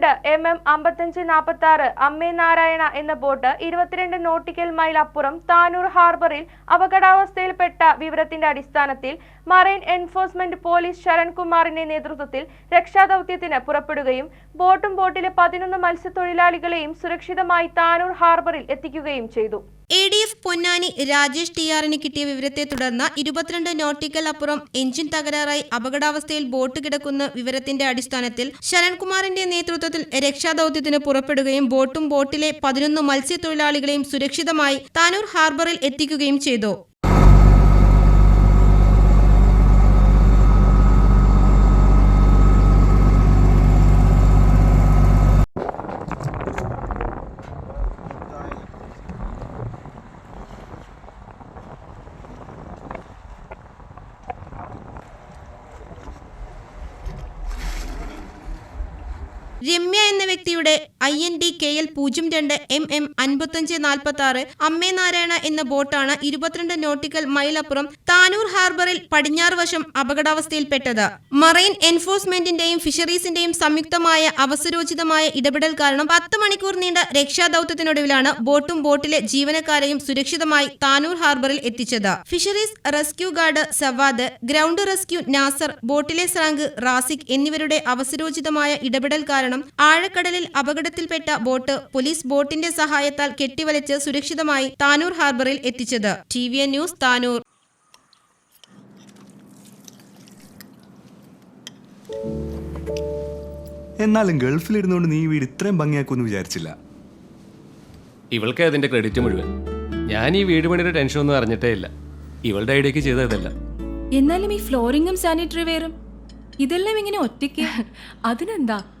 രണ്ട് M M അമ്പത്തഞ്ച് നാൽപ്പത്തി ആറ് അമ്മേ നാരായണ എന്ന ബോട്ട് ഇരുപത്തിരണ്ട് നോട്ടിക്കൽ മൈൽ അപ്പുറം താനൂർ ഹാർബറിൽ അപകടാവസ്ഥയിൽപ്പെട്ട വിവരത്തിന്റെ അടിസ്ഥാനത്തിൽ മറൈൻ എൻഫോഴ്സ്മെന്റ് പോലീസ് ശരൺകുമാറിന്റെ നേതൃത്വത്തിൽ രക്ഷാദൌത്യത്തിന് പുറപ്പെടുകയും ബോട്ടും ബോട്ടിലെ പതിനൊന്ന് മത്സ്യത്തൊഴിലാളികളെയും സുരക്ഷിതമായി താനൂർ ഹാർബറിൽ എത്തിക്കുകയും ചെയ്തു. A D F Ponnani Rajesh T ആറിന് കിട്ടിയ വിവരത്തെ തുടർന്ന് ഇരുപത്തിരണ്ട് നോട്ടിക്കൽ അപ്പുറം എഞ്ചിൻ തകരാറായി അപകടാവസ്ഥയിൽ ബോട്ട് കിടക്കുന്ന വിവരത്തിന്റെ അടിസ്ഥാനത്തിൽ ശരൺകുമാറിന്റെ നേതൃത്വത്തിൽ രക്ഷാദൌത്യത്തിന് പുറപ്പെടുകയും ബോട്ടും ബോട്ടിലെ പതിനൊന്ന് മത്സ്യത്തൊഴിലാളികളെയും സുരക്ഷിതമായി താനൂർ ഹാർബറിൽ എത്തിക്കുകയും ചെയ്തു. രമ്യ എന്ന വ്യക്തിയുടെ I N D K L പൂജ്യം രണ്ട് എം എം അൻപത്തഞ്ച് നാൽപ്പത്തി ആറ് അമ്മേ നാരായണ എന്ന ബോട്ടാണ് ഇരുപത്തിരണ്ട് നോട്ടിക്കൽ മൈലപ്പുറം താനൂർ ഹാർബറിൽ പടിഞ്ഞാറ് വശം അപകടാവസ്ഥയിൽപ്പെട്ടത്. മറൈൻ എൻഫോഴ്സ്മെന്റിന്റെയും ഫിഷറീസിന്റെയും സംയുക്തമായ അവസരോചിതമായ ഇടപെടൽ കാരണം പത്ത് മണിക്കൂർ നീണ്ട രക്ഷാദൌത്യത്തിനൊടുവിലാണ് ബോട്ടും ബോട്ടിലെ ജീവനക്കാരെയും സുരക്ഷിതമായി താനൂർ ഹാർബറിൽ എത്തിച്ചത്. Fisheries rescue guard Savad ground rescue Nasar ബോട്ടിലെ സ്രാങ്ക് റാസിക് എന്നിവരുടെ അവസരോചിതമായ ഇടപെടൽ കാരണം ആഴക്കടലിൽ അപകടത്തിൽപ്പെട്ട ബോട്ട് പോലീസ് ബോട്ടിന്റെ സഹായത്താൽ കെട്ടിവലച്ച് സുരക്ഷിതമായി താനൂർ ഹാർബറിൽ എത്തിച്ചത്. T V N news Tanur. എന്നാലും ഗൾഫിലിരുന്നുകൊണ്ട് നീ വീട് ഇത്രയും ഭംഗിയാക്കുമെന്ന് വിചാരിച്ചില്ല. ഇവൾക്ക് അതിന്റെ ക്രെഡിറ്റ് മുഴുവൻ. ഞാൻ ഈ വീട് പണിയുടെ ടെൻഷൻ ഒന്നും അറിഞ്ഞിട്ടേ ഇല്ല. ഇവളുടെ ഐഡിയക്ക് ചെയ്തതല്ല എന്നാലും ഈ ഫ്ലോറിങ്ങും സാനിറ്ററി വെയറും ഇതെല്ലാം ഇങ്ങനെ ഒറ്റയ്ക്ക്? അതിനെന്താ?